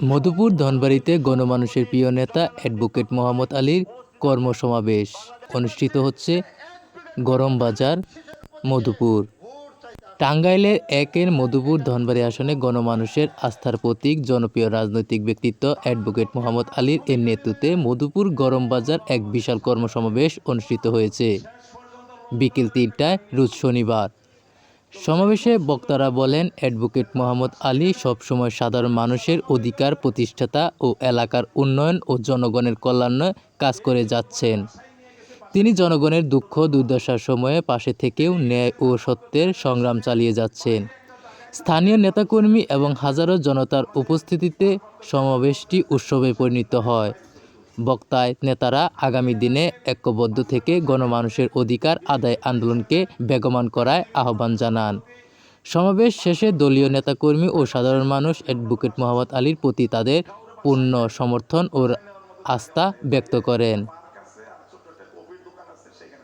মধুপুর ধনবাড়িতে গণমানুষের প্রিয় নেতা অ্যাডভোকেট মোহাম্মদ আলীর কর্মসমাবেশ অনুষ্ঠিত হচ্ছে গরম বাজার, মধুপুর। টাঙ্গাইলের একের মধুপুর ধনবাড়ি আসনে গণমানুষের আস্থার প্রতীক, জনপ্রিয় রাজনৈতিক ব্যক্তিত্ব অ্যাডভোকেট মোহাম্মদ আলীর এর নেতৃত্বে মধুপুর গরম বাজার এক বিশাল কর্মসমাবেশ অনুষ্ঠিত হয়েছে। বিকেল তিনটায় রোজ শনিবার। সমাবেশে বক্তারা বলেন, অ্যাডভোকেট মোহাম্মদ আলী সবসময় সাধারণ মানুষের অধিকার, প্রতিষ্ঠাতা ও এলাকার উন্নয়ন ও জনগণের কল্যাণে কাজ করে যাচ্ছেন। তিনি জনগণের দুঃখ, দুর্দশার সময়ে পাশে থেকেও ন্যায় ও সত্যের সংগ্রাম চালিয়ে যাচ্ছেন। স্থানীয় নেতাকর্মী এবং হাজারো জনতার উপস্থিতিতে সমাবেশটি উৎসবে পরিণত হয়। বক্তায় নেতারা আগামী দিনে ঐক্যবদ্ধ থেকে গণমানুষের অধিকার আদায় আন্দোলনকে বেগমান করায় আহ্বান জানান। সমাবেশ শেষে দলীয় নেতাকর্মী ও সাধারণ মানুষ অ্যাডভোকেট মোহাম্মদ আলীর প্রতি তাদের পূর্ণ সমর্থন ও আস্থা ব্যক্ত করেন।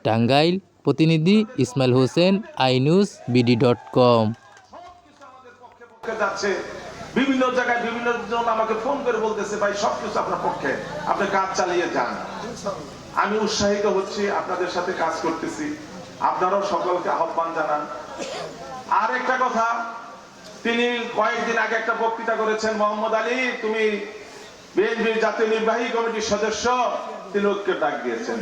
টাঙ্গাইল, প্রতিনিধি Ismail Hossain, i news BD dot com. বিভিন্ন জায়গায় বিভিন্ন জন আমাকে ফোন করে বলতেছে ভাই সবকিছু আপনার পক্ষে। আপনি কাজ চালিয়ে যান। আমি উৎসাহিত হচ্ছি আপনাদের সাথে কাজ করতেছি। আপনারাও সকলকে আহ্বান জানান। আর একটা কথা তিনি কয়েকদিন আগে একটা বক্তৃতা করেছেন মোহাম্মদ আলী তুমি বিএনপির জাতীয় নির্বাহী কমিটির সদস্য তিনি ঐক্যের ডাক দিয়েছেন।